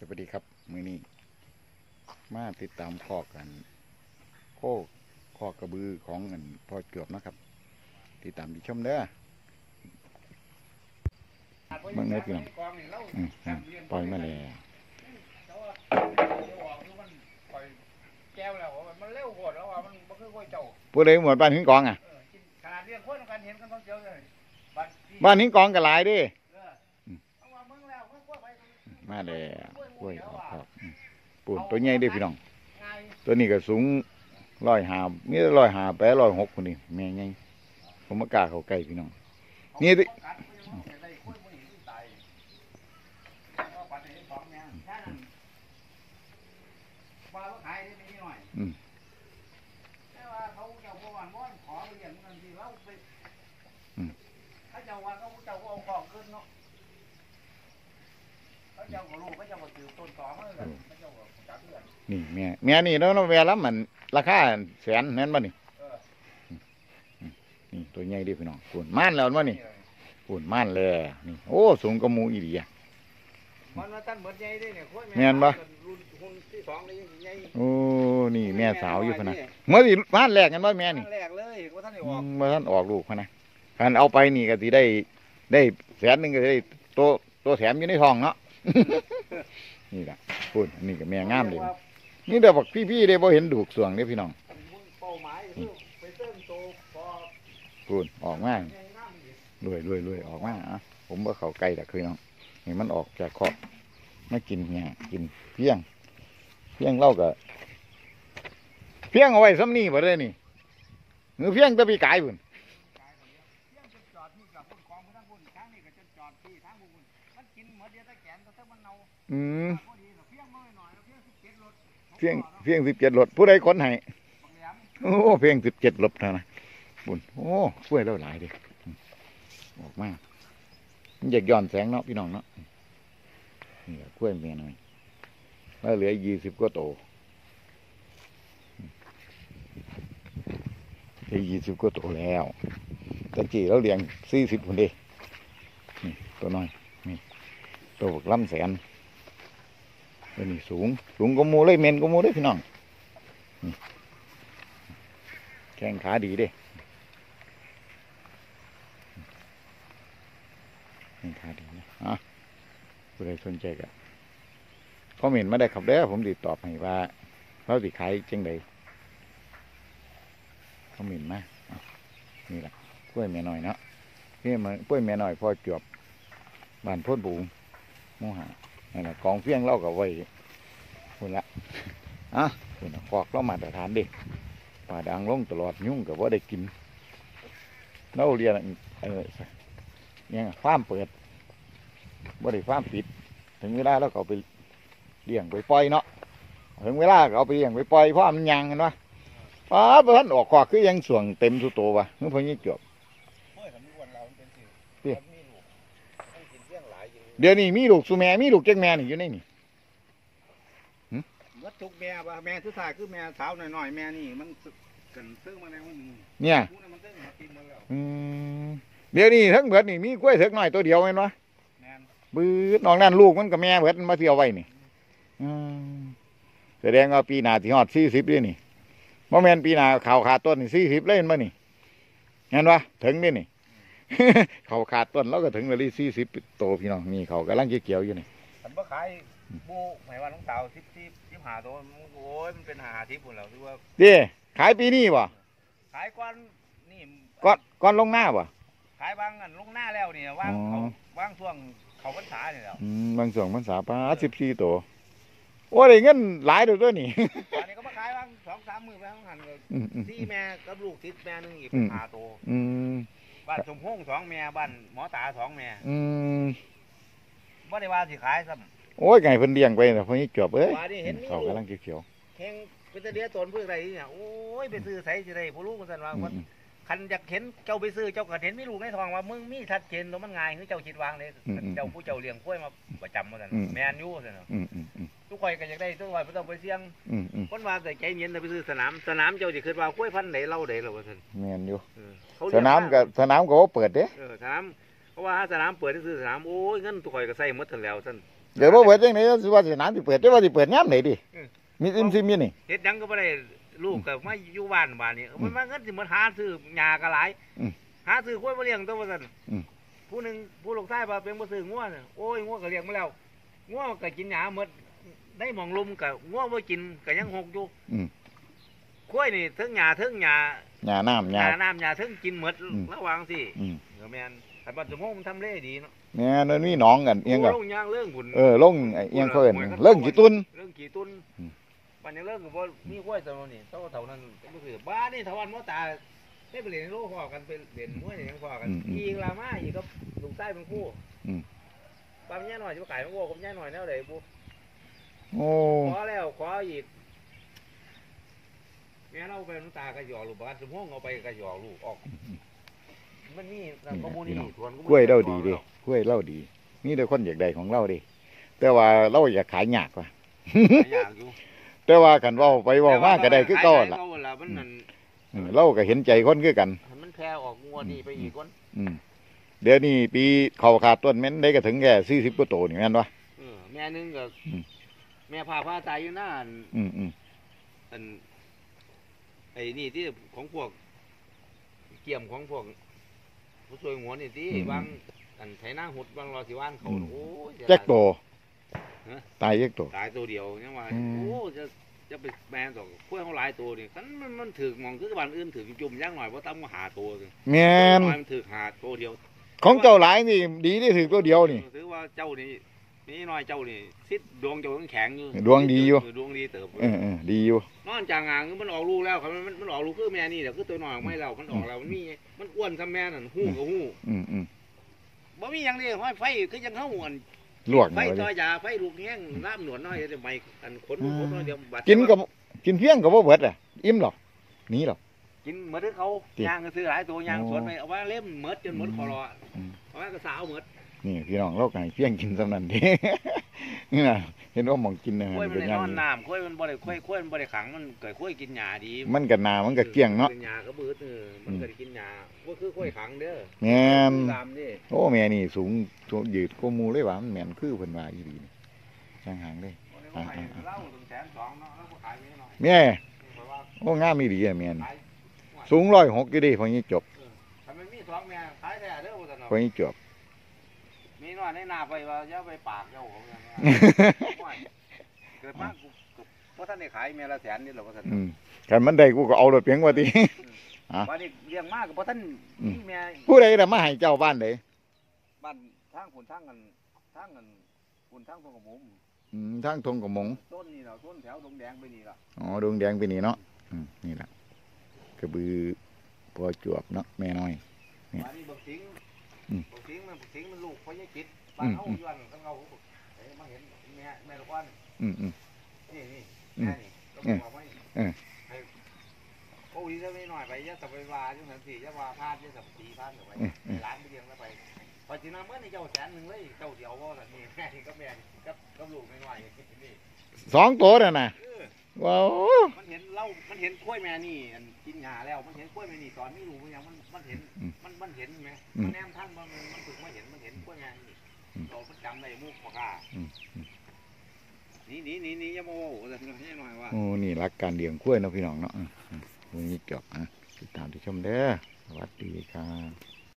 สวัสดีครับ มือนี้ มาติดตามข้อกัน โคกข้อกระบือของเงินพ่อเกือบนะครับ ติดตามดีชมเด้อเบิ่งเน็ตอยู่นั่นอืมอืมปล่อยมาแล้วแก้วแล้วมันเร็วกว่าแล้วว่ามันบ่คือก้อยเจ้าผู้ใดหมวดบ้านหินกองอะเออกินขนาดเรียกคนกันเห็นกันต้องเจียวเลยบ้านที่บ้านหินกองก็หลายเดิเออเอาว่ามึงแล้วมึงกลัวไปมาแล้ว กล้วยออกครับอืมปูนตัวใหญ่ได้พี่น้อง ตัวนี้ก็สูงร้อยหามีร้อยหาแปร้อยหกคนนี้แม่ใหญ่ผมมากาเขาใกล้พี่น้อง นี่ดิอืม นตอมาเลยกันเขาเจ้าก็จับเพื่อนนี่แม่แม่นี่แล้วแม่ละมันราคาแสนนั่นบ่นี่เออนี่ตัวใหญ่เดิพี่น้องปูนม่านแล้วบ่นี่ปูนม่านแล้วนี่โอ้สูงกว่าหมูอีหลีอะมันมาตั้งเหมือนใหญ่เด้เนี่ยโค้ยแม่นปะรุ่นรุ่นที่สองเลยยังใหญ่โอ้นี่แม่สาวอยู่พะนะเมื่อสิม่านแรกกันบ่แม่นี่แรกเลยว่าท่านได้ออือกมเมื่อท่านออกลูกพะนะคันเอาไปนี่ก็สิได้ได้แสนหนึงก็สิได้ตัวตัวแถมอยู่ในท้องเนาะ นี่แหละปูนนี่ก็แม่งามเลยนี่เดี๋ยวบอกพี่ๆเด้บ่เห็นดูกสวงเด้พี่น้องป้าหมายคือไปเติมตพอปูนออกมาใหญ่งามดีรวยรวยรวยออกมาอะผมว่าเขาใกลแต่คือน้องนี่มันออกจากคอกไม่กินเนี่ยกินเพียง เพียงเล่าก็เพียงเอาไว้ซ้ำนี่บ่ได้นี่หรือเพียงตะปีกายบุญ เที่ยงจนจอดนี่กับพุ่นกองพุ่นทั้งพุ่นทางนี้ก็ จนจอดที่ทางพุ่นมันกินเหมือนเดียวตะแกนแต่ถ้ามันเน่าอืมพอดีเพียงน้อยหน่อยเพียงสิบเจ็ดรถเพียงเพียงสิบเจ็ดรถผู้ใดขนให้บางแหลมโอ้เพียงสิบเจ็ดรถเท่านะบุญโอ้ช่วยเราหลายเดิออกมามันอยากย้อนแสงเนาะพี่น้องเนาะนี่ล่ะกล้วยเมียหน่อยแล้วเหลือยี่สิบกว่าโตได้ยี่สิบกว่าตัวแล้ว แต่จีเราเลี้ยงสี่สิบคนเดีนี่ ตัวน้อยนี่ตัวบักล้ำแสนตัวนี้สูง สูงก็มูเลยเมนก็มูเลยพี่น้องแข้งขาดีเด้แข้งขาดีนะอะผู้ใดสนใจก็คอมเมนต์มาได้ครับเด้อผมติดตอบให้ว่าเราสิขายจังใดเขาหมิ่นมานี่แหละกล้วยแม่น้อยเนาะนี่มันกล้วยแม่น้อยพอจวบ บ้านพ่นบุงมูหานี่นแหละกองเฟี้ยงเล่ากับไว้คนละอะคนละคอกเรามาตรฐานดิป่าดังลงตลอดยุ่งกับว่าได้กินเราเรียนเออเนี่ยฟาร์มเปิดว่าได้ฟาร์มปิด ถึงเวลาเราก็เอาไปเลี้ยงไปปล่อยเนาะถึงเวลาเอาไปเลี้ยงไปปล่อยเพราะมันยังกันวะป้าบท่านออกควักคือยังส่วงเต็มทุกตัววะเมื่อพอนี้จบ เดี๋ยวนี้มีลูกสุแม่มีลูกเจ๊กแม่นี่อยู่ในนี่วัดทุกแม่ว่าแม่สุดท้ายคือแม่สาวหน่อยๆแม่นี่มันกันซื้อมาแล้วมันเนี่ยกูน่ะมันซื้อมากินหมดแล้วอืมเดี๋ยวนี้ทั้งเบิดนี่มีกล้วยเถิกน้อยตัวเดียวเห็นวะแม่นบื้อน้องนั่นลูกมันกับแม่เบิดมันมาเที่ยวไว้นี่อืมแสดงว่าปีหน้าที่ฮอดสี่สิบด้วยนี่บ่แม่นปีหน้าข่าวขาดต้นนี่สี่สิบเล่นมานี่เห็นวะถึงนี่นี่ เขาขาดต้นแล้วก็ถึงเลยสี่สิบโตพี่น้องนี่เขากำลังเกี่ยวๆอยู่นี่ฉันบ่ขายบูหมายว่าน้องสาวสิบสิบสิบห้าตัวมันโอ้ยมันเป็นหาทิพย์พุ่นแล้วที่ว่าเด้ขายปีนี้บ่ขายก่อนนี่ก่อนก่อนลงหน้าบ่ขายบางอันลงหน้าแล้วนี่ว่างอ๋อเขาว่างช่วงเขาพรรษานี่แหล้วอืมบางส่วนมันสาปาสิบสี่ตัวโอ้ได้เงินหลายเด้อตัวนี่อันนี้ก็มาขายบางสองสามมือไปข้างหันก็อืมอืมที่แม่กับลูกทิศแม่หนึงอีกอืมหาตัวอืม บ้านสมพงษ์สองแม่บ้านหมอตาสองแม่อืมบ่ได้ว่าสิขายซ้โอ้ยไก่เพิ่นเลี้ยงไปน่ะเพิ่นนี่จบเอ้ยว่านี่เห็นมีเขากำลังเขียวำแข่งเป็นตะเดียตนเพื่ออะไรเนี่ยโอ้ยไปซื้อใส่สิได้ผู้ลูกกันสั่นว่าๆอืมคันอยากเห็นเจ้าไปซื้อเจ้าก็เห็นมีลูกในท้องว่ามึงมีชัดเจนตัวมันง่ายคือเจ้าคิดวางเลยเจ้าผู้เจ้าเลี้ยงกล้วยมาประจำมาสั่นแม่นอยู่สั่นเนาะอืมอืมอืม ทุกคนก็อยากได้ทุกคนไม่ต้องไปเสี่ยงอืมอืมคนว่าแต่ใจเย็นแต่ไปซื้อสนามสนามเจ้าสิคิดว่ากล้วยพันธุ์ไหนเล่าไหนหรอวะท่านแม่นอยู่เออเขาสเลี้ยงนามก็สนามก็บ่เปิดเด้เออสนามเพราะว่าถ้าสนามเปิดซื้อสนามโอ้ยเงินทุกคนก็ใส่หมดทันแล้วท่าน เดี๋ยวบ่เปิดจังได๋สิว่าสนามสิเปิดแต่ว่าสิเปิดยามไหนดิเออมีซิมซิมอยู่นี่ เฮ็ดหยังก็บ่ได้ลูกก็มาอยู่บ้านบ้านนี้เออมันมาเงินสิเหมือนหาซื้อหญ้าก็หลายอืมหาซื้อกล้วยมาเลี้ยงตัวว่าซั่นอืม ผู้หนึงผู้ลูกชายว่าเป็นบ่ซื้องัวน่ะโอ้ยงัวก็เลี้ยงมาแล้วงัวก็กินหญ้าหมด ได้หมองลุมก็งัวบ่กินก็ยังหกอยู่อืมกล้วยนี่เทั้งหญ้าเทั้งหญ้าหญ้าน้ำหหญ้าญ้าน้ำหญ้าเทั้งกินหมดอืม ระวังสิอืมก็แม่นแต่บ้านสมพงษ์มันทำเลดีเนาะแม่นมันมีหนองกันเอียงก็โลงยางเรื่องบุญ เออลงไอ้เอียงเขาเอิ้นเรื่องกี่ตุน เรื่องกี่ตุนอืม ปันยังเรื่องก็บ่มีกล้วยตัวนี้เท่าเท่านั้นก็คือบ้านนี่ทวันมอตาได้ไปเรียนโลพอกันไปเรียนมวยยังพอกันอีกลามาอีกก็ลุงใต้เป็นคู่ป้าแย่หน่อยจะขายมังโง่ผมแย่หน่อยแน่เลยบุ โอ้ขอแล้วขออีกแม่เราไปน้ำตากระหยอกลูกบ้านสมพงษ์เอาไปกระหยอกลูกออก มันนี่ข้อมูลนี่ส่วนกล้วยเล่าดีเดิกล้วยเล่าดี นี่แต่คนอยากได้ของเราดิแต่ว่าเราอยากขายยากว่ะอยากอยู่แต่ว่ากันเว้าไปเว้ามาก็ได้คือเก่าหั่นล่ะเก่าหั่นล่ะมันนั่นเออเราก็เห็นใจคนคือกันมันแพร่ออกงวดนี้ไปอีกคนอืมเดี๋ยวนี้ปีเขาขาดต้นแม่นได้ก็ถึงแค่40กว่าโตนี่แม่นวะเออแม่นึงก็อืม แม่พาพาตายอยู่หน้าอันอืมอืมอันไอ้นี่ที่ของพวก เกี่ยมของพวกผู้ช่วยหัวนี่ที่บางอันไถนาหุดบางรอสิว่านเขาโอ้ยแจ็คโตฮะ ตายแจ็คโต ตายตัวเดียวเนี่ยว่าอืม โอ้จะจะไปแมนต่อขั้วเขาหลายตัวนี่คันมันมันถือมองคือบ้านอื่นถือจุ่มย่างหน่อยเพราะตั้งมาหาตัวสิแม่นน้อยมันถือหาตัวเดียวของเจ้าหลายนี่ ดีที่ถือตัวเดียวนี่ ถือว่าเจ้านี่ นี่น้อยเจ้านี่ซิดดวงเจ้าต้องแข็งอยู่ดวงดีอยู่เดวงดีเติบเออเออดีอยู่นอนจางงางมันออกลูกแล้วครับมันมันออกลูกคือแม่นี่เดี๋ยวคือตัวน้อยออกไม่แล้วมันออกแล้วมันมีมันอ้วนกับแม่นั่นหู้กับหู้อืมอืมบ่มีหยังเลยห้อยไฟคือยังเฮาอันลวกไฟหน่อยต่อเลยยาไฟลูกแห้งน้ำหนวดน้อยเดี๋ยวไม่อันขนลูกขนน้อยเดี๋ยวบาดกินกับกินเพียงกับบ่เบิดอะอิ่มหรอกหนี่หรอกกินเหมือนเขาติย่างก็ซื้อหลายตัวยางอ๋อสวนไปเอาไว้เล่มเหมิดจนหมดคอรออืมเอาไว้ก็สาวเหมิด นี่พี่น้องเราก็ให้เพียงกินสำนันทีนี่นะเห็นว่าหมองกินนะกล้วยมันเป็นได้อย่างนอนนี้น้ำกล้วยมันบ่ได้กล้วยกล้วยมันบ่ได้ขังมันเกิดกล้วยกินหญ้าดีมันก็นามันก็เกลี้ยงเนาะ กินหญ้าก็บืดเออมันก็ได้กินหญ้าก็คือกล้วยขังเด้อแม่น ตามนี่โอ้แม่นี่สูงสูงยืดกว่าหมูเลยว่ามันแม่นคือเพิ่นว่าอีหลีนี่ช่างหางเลย อ่าๆเล่าถึงแสนสองเนาะแล้วก็ขายไม่น้อยแม่เพราะว่าโอ้งามอีหลีอะแม่นขายสูงร้อยหกอยู่ดิพอนี้จบถ้ามันมีสองแม่ขายแท้เด้อว่าซั่นเนาะพอนี้จบมี น้อยในหน้าไปว่าอย่าไปปากเจ้าของอย่างนั้นว่าเกิดมากูก็บ่ทันได้ขายแม่ละแสนนี่หรอกว่าซั่นอืมคันมันได้กูก็เอารถเพียงว่าติอะว่านี่เลี้ยงมากก็บ่ทันอืมมีแม่ผู้ใดน่ะมาให้เจ้าบ้านใดบ้านทางคนทางกันทางกันคนทางพวกกับผมอืมทางทงกับหมงต้นนี่ล่ะต้นแถวดงแดงไปนี่ล่ะอ๋อดวงแดงไปนี่เนาะอืมนี่ล่ะกระบือพอจวบเนาะแม่น้อยนี่ บ้านนี้บักสิงอืมบักสิงมันบักสิงมันลูกพ่อใหญ่จิตบ้านเฮาอืมย้อนทั้งเอาเอ้ยมาเห็นแม่แม่ลูกอ่อนอืมอืมนี่นี่อืมแม่นี่ก็อืมบอกไว้เออให้โอ้ยจะไม่น้อยไปอย่าสับไปว่าจังซั่นสิอย่าว่าพลาดอย่าสับตีพลาดเอาไว้อืมอืมให้หลานไปเลี้ยงแล้วไปพอสินำเมื่อนี่เจ้าแสนหนึงเลยเจ้าเดียวบ่ล่ะนี่แม่นี่ก็แม่นี่กับกับลูกน้อยๆนี่สองตัวน่ะนะเออ ว้าวมันเห็นเล่ามันเห็นกล้วยแม่นี่อันกินหญ้าแล้ว มันเห็นกล้วยแม่นี่ตอนไม่รู้มันยังมันมันเห็นมันมันเห็นไหมมันแนมท่านมันมันมันถึงมาเห็นมันเห็นกล้วยแม่นี่เรามันจำได้มุกปากกาหนี่นี่นี่นี่อย่ามาโม้แต่ให้หน่อยว่าโอ้นี่รักการเลี้ยงกล้วยเนาะพี่น้องเนาะอืมอืมวันนี้จบอะติดตามที่ชมเด้อสวัสดีครับ